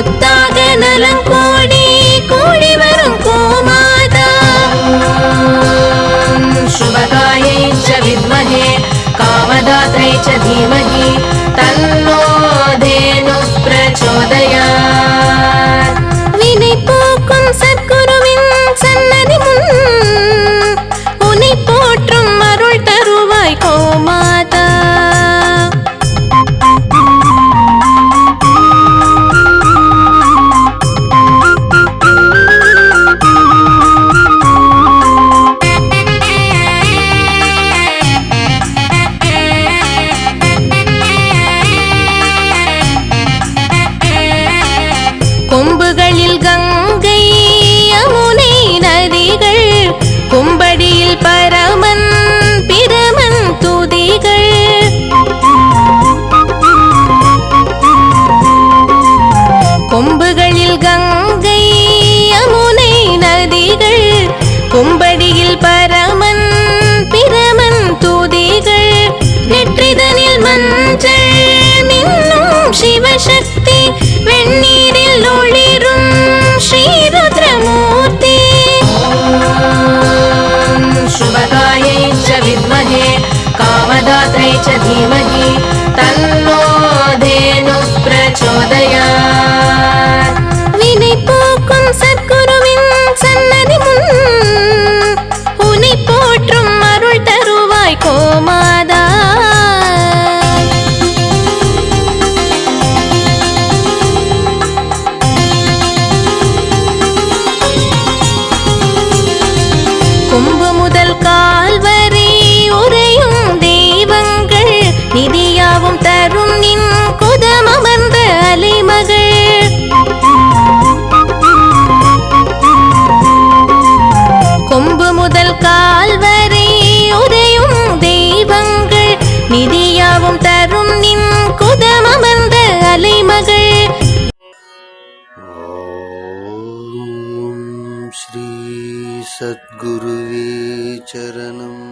முத்தாக நலம் கோடி கூடி வரும் கோமாதா. சுபகாயை ச வித்மகே காமதாத்ரை ச தீமகே. கொம்புகளில் கங்கை யாவும் தரும் நின் குதமமர்ந்த அலைமகள். ஸ்ரீ சத்குருவே சரணம்.